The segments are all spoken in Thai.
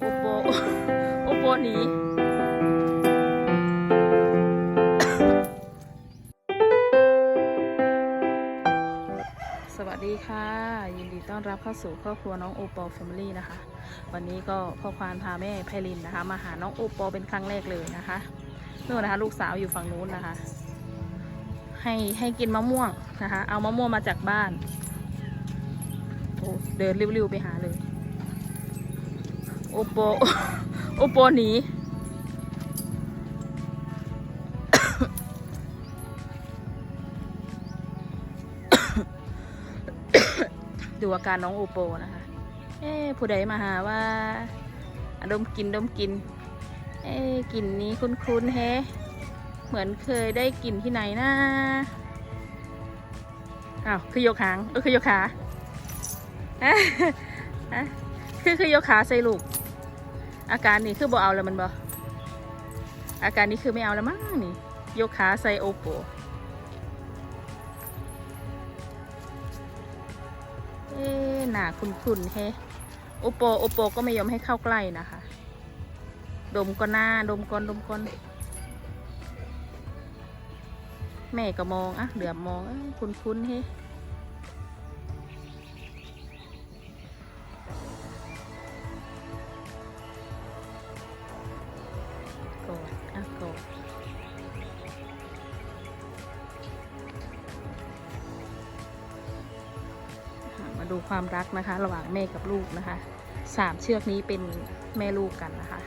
โอโปโอโปหนีสวัสดีค่ะ ยินดีต้อนรับเข้าสู่ครอบครัวน้องโอปอลแฟมิลี่นะคะ วันนี้ก็พ่อควานพาแม่ไพลินนะคะ มาหาน้องโอปอลเป็นครั้งแรกเลยนะคะนู่นนะคะ ลูกสาวอยู่ฝั่งนู้นนะคะ ให้ให้กินมะม่วงนะคะ เอามะม่วงมาจากบ้านโอ้เดินริ้วๆไปหาเลย อโปโอโปหนีดูอาการน้องโอโปนะคะ เอ๊ผู้ใดมาหาว่าดมกินดมกิน เอ๊กลิ่นนี้คุ้นๆแฮะเหมือนเคยได้กลิ่นที่ไหนนะอ้าวคือยกหางเออคือยกขาอะอะคือคือยกขาใส่ลูก อาการนี้คือบ่เอาแล้วมันบ่อาการนี้คือไม่เอาแล้วมั้งนี่ยกขาใส่โอโปเอ๊หนาคุ้นๆแฮโอโปโอโปก็ไม่ยอมให้เข้าใกล้นะคะ ดมก่อนหน้าดมก่อนดมก่อนแม่ก็มองอะเหลือบมองคุ้นๆเฮ้ ดูความรักนะคะ ระหว่างแม่กับลูกนะคะสามเชือกนี้เป็นแม่ลูกกันนะคะ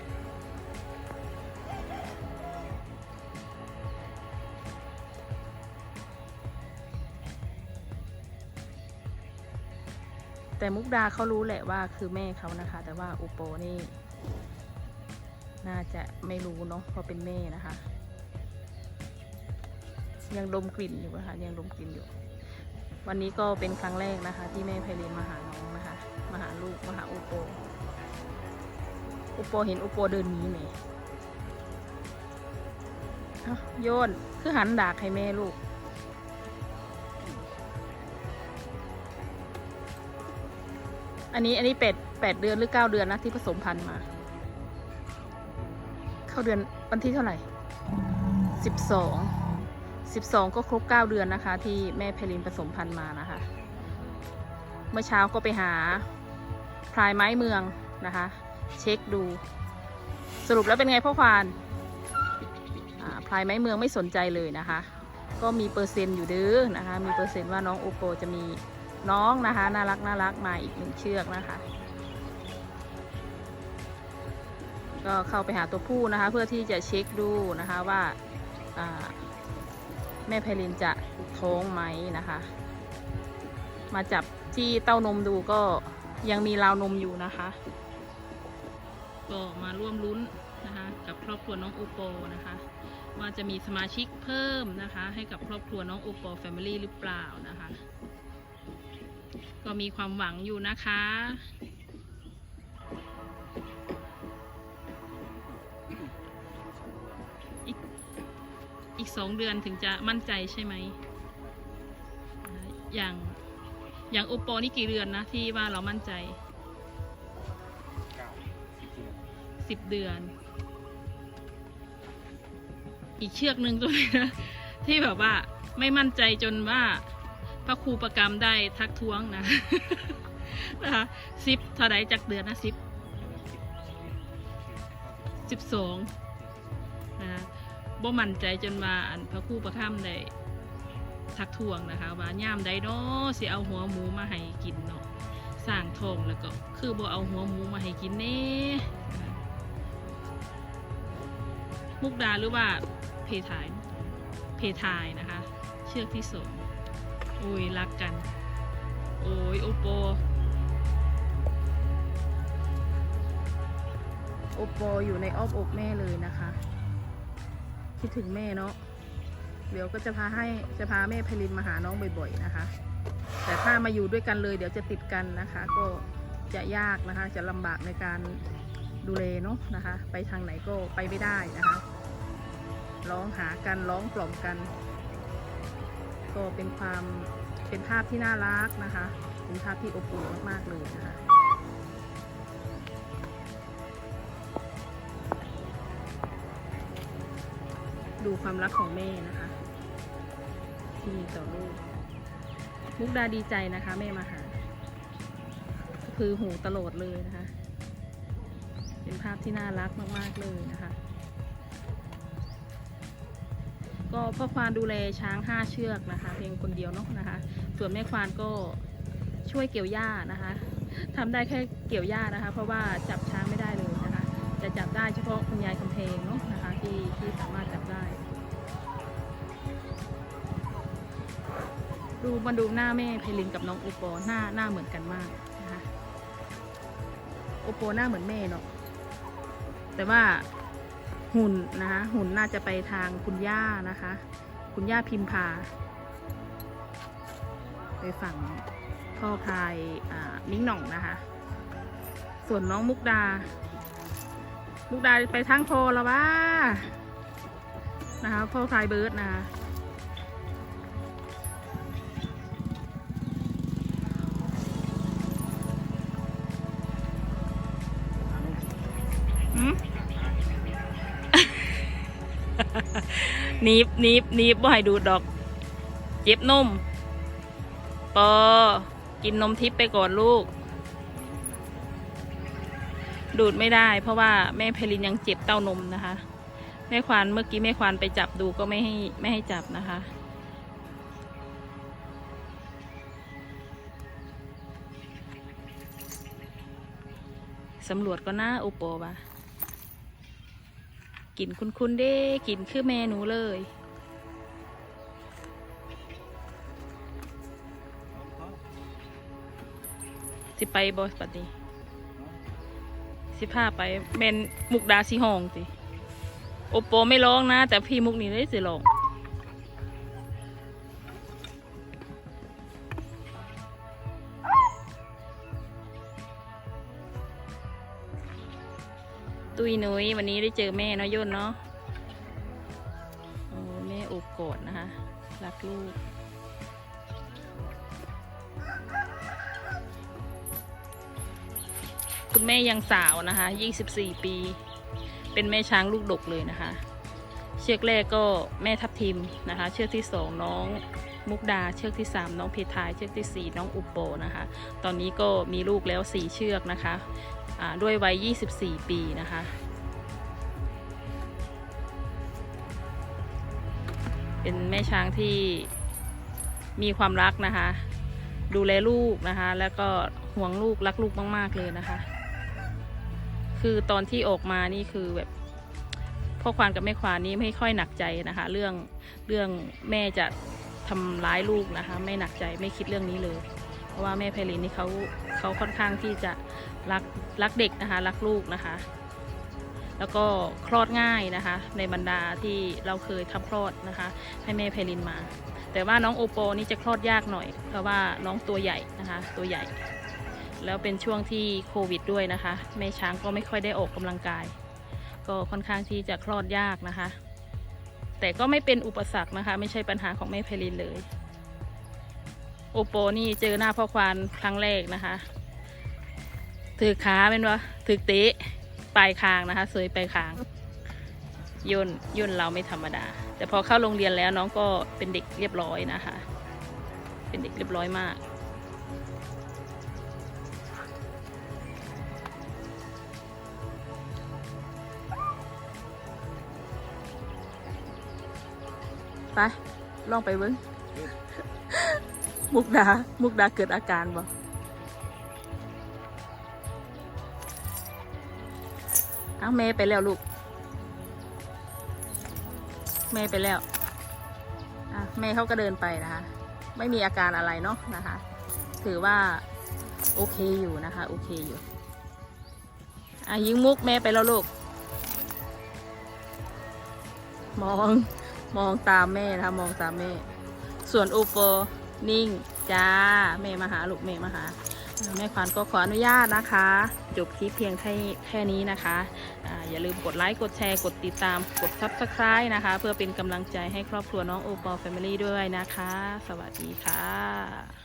แต่มุกดาเขารู้แหละว่าคือแม่เขานะคะ แต่ว่าอุโปนี่ น่าจะไม่รู้เนาะเพราะเป็นแม่นะคะ ยังดมกลิ่นอยู่นะคะยังดมกลิ่นอยู่ วันนี้ก็เป็นครั้งแรกนะคะ ที่แม่ไพลินมาหาน้องนะคะ มาหาลูกมาหาอุโป อุโปเห็นอุโปเดินหนีเนี่ยเอ้าโยนคือหันดากให้แม่ลูก อันนี้อันนี้แปดแปดเดือนหรือเก้าเดือนนะที่ผสมพันธุ์มา เข้าเดือนวันที่เท่าไหร่สิบสอง สิบสองก็ครบเก้าเดือนนะคะ ที่แม่เพลินผสมพันธุ์มานะคะ เมื่อเช้าก็ไปหาพลายไม้เมืองนะคะ เช็คดู สรุปแล้วเป็นไงพ่อควานพลายไม้เมืองไม่สนใจเลยนะคะ ก็มีเปอร์เซ็นต์อยู่เด้อนะคะ มีเปอร์เซ็นต์ว่าน้องโอโปจะมีน้องนะคะน่ารักน่ารักมาอีกหนึ่งเชือกนะคะ ก็เข้าไปหาตัวผู้นะคะ เพื่อที่จะเช็คดูนะคะว่า แม่ไพลินจะท้องไหมนะคะ มาจับที่เต้านมดูก็ยังมีราวนมอยู่นะคะ ก็มาร่วมลุ้นนะคะ กับครอบครัวน้องโอโปนะคะ ว่าจะมีสมาชิกเพิ่มนะคะ ให้กับครอบครัวน้องโอโปแฟมิลี่หรือเปล่านะคะ ก็มีความหวังอยู่นะคะ สองเดือนถึงจะมั่นใจใช่ไหม อย่างอย่างโอปอนี่กี่เดือนนะที่ว่าเรามั่นใจเก้าสิบเดือน อีกเชือกหนึ่งตัวนี้นะที่แบบว่าไม่มั่นใจจนว่าพระครูประกรรมได้ทักท้วงนะนะคะสิบเท่าไรจากเดือนนะสิบสิบสอง บ่มั่นใจจนว่าอันพระครูประครมได้ทักทวงนะคะ ว่าย่ามใดเนาะสิเอาหัวหมูมาให้กินเนาะสร้างทองแล้วก็คือบ่เอาหัวหมูมาให้กินเน่มุกดาหรือว่าเพทายเพทายนะคะ เชือกที่สองโอ้ยรักกัน โอ้ยโอโปโอโปอยู่ในอ้อมอกแม่เลยนะคะ คิดถึงแม่เนาะเดี๋ยวก็จะพาให้จะพาแม่ไพลินมาหาน้องบ่อย ๆนะคะ แต่ถ้ามาอยู่ด้วยกันเลย เดี๋ยวจะติดกันนะคะ ก็จะยากนะคะ จะลำบากในการดูแลเนาะนะคะ ไปทางไหนก็ไปไม่ได้นะคะร้องหากันร้องกล่อมกัน ก็เป็นความเป็นภาพที่น่ารักนะคะ เป็นภาพที่อบอุ่นมากๆเลยนะคะ ความรักของแม่นะคะ ที่มีต่อลูก มุกดาดีใจนะคะ แม่มาหา คือหูตลอดเลยนะคะ เป็นภาพที่น่ารักมากๆเลยนะคะ ก็พ่อควานดูแลช้างห้าเชือกนะคะ เพียงคนเดียวเนาะนะคะ ส่วนแม่ควานก็ช่วยเกี่ยวหญ้านะคะทำได้แค่เกี่ยวหญ้านะคะ เพราะว่าจับช้างไม่ได้เลยนะคะ จะจับได้เฉพาะคุณยายคำเพลงเนาะนะคะที่ที่สามารถจับได้ ดูมาดูหน้าแม่เพลินกับน้องโอปอหน้าหน้าเหมือนกันมากนะคะโอปอหน้าเหมือนแม่เนาะแต่ว่าหุ่นนะคะหุ่นน่าจะไปทางคุณย่านะคะ คุณย่าพิมพา ไปฝั่งพ่อพายนิ้งหน่องนะคะ ส่วนน้องมุกดา มุกดาไปทางโพแล้วว่านะคะพ่อพายเบิร์ดนะคะ นีบนีบนีบบ่ให้ดูดดอก เจ็บนมปอกินนมทิพย์ไปก่อนลูก ดูดไม่ได้ เพราะว่าแม่เพลินยังเจ็บเต้านมนะคะ แม่ควานเมื่อกี้แม่ควานไปจับดูก็ไม่ให้ไม่ให้จับนะคะสำรวจก็น่าโอโปวะ กินคุ้นๆเด้กินคือแม่หนูเลยสิไปบอสปฏิสิพาไปเมนมุกดาสีห้องสิ โอโปไม่ร้องนะ แต่พี่มุกนี่ได้สิร้อง ตุยนุ้ยวันนี้ได้เจอแม่เนาะย่นเนาะโอ้แม่อบกอดนะคะ รักลูก คุณแม่ยังสาวนะคะ 24 ปี เป็นแม่ช้างลูกดกเลยนะคะ เชือกแรกก็แม่ทับทิมนะคะ เชือกที่สองน้องมุกดาเชือกที่สามน้องเพทายเชือกที่สี่น้องอุปโปนะคะ ตอนนี้ก็มีลูกแล้วสี่เชือกนะคะ ด้วยวัย 24 ปีนะคะ เป็นแม่ช้างที่มีความรักนะคะ ดูแลลูกนะคะ แล้วก็ห่วงลูกรักลูกมาก ๆ เลยนะคะ คือตอนที่ออกมานี่คือแบบพ่อควานกับแม่ควานนี่ไม่ค่อยหนักใจนะคะ เรื่องเรื่องแม่จะทำร้ายลูกนะคะ ไม่หนักใจไม่คิดเรื่องนี้เลย เพราะว่าแม่ไพลินนี่เขา เขาค่อนข้างที่จะรักรักเด็กนะคะรักลูกนะคะ แล้วก็คลอดง่ายนะคะ ในบรรดาที่เราเคยทำคลอดนะคะ ให้แม่ไพลินมา แต่ว่าน้องโอโปนี่จะคลอดยากหน่อย เพราะว่าน้องตัวใหญ่นะคะตัวใหญ่ แล้วเป็นช่วงที่โควิดด้วยนะคะแม่ช้างก็ไม่ค่อยได้ออกกำลังกาย ก็ค่อนข้างที่จะคลอดยากนะคะ แต่ก็ไม่เป็นอุปสรรคนะคะ ไม่ใช่ปัญหาของแม่ไพลินเลย โอโปนี่เจอหน้าพ่อควานครั้งแรกนะคะ ถือขาเป็นวะถือเตะปลายคางนะคะเสยปลายคางย่นย่นเราไม่ธรรมดา แต่พอเข้าโรงเรียนแล้วน้องก็เป็นเด็กเรียบร้อยนะคะ เป็นเด็กเรียบร้อยมาก ไป ลองไปเบิ้ง มุกดา มุกดาเกิดอาการบ่เอาแม่ไปแล้วลูก แม่ไปแล้วอะแม่เขาก็เดินไปนะคะ ไม่มีอาการอะไรเนาะนะคะ ถือว่าโอเคอยู่นะคะ โอเคอยู่อะยิงมุกแม่ไปแล้วลูก มอง มองตามแม่นะคะ มองตามแม่ ส่วนโอปอ นิ่งจ้าแม่มาหาลูกแม่มาหาแม่ขวัญก็ขออนุญาตนะคะ จบคลิปเพียงแค่แค่นี้นะคะอะอย่าลืมกดไลค์กดแชร์กดติดตามกดซับสไคร b e นะคะ เพื่อเป็นกำลังใจให้ครอบครัวน้องโอปอลแฟมิลี่ด้วยนะคะ สวัสดีค่ะ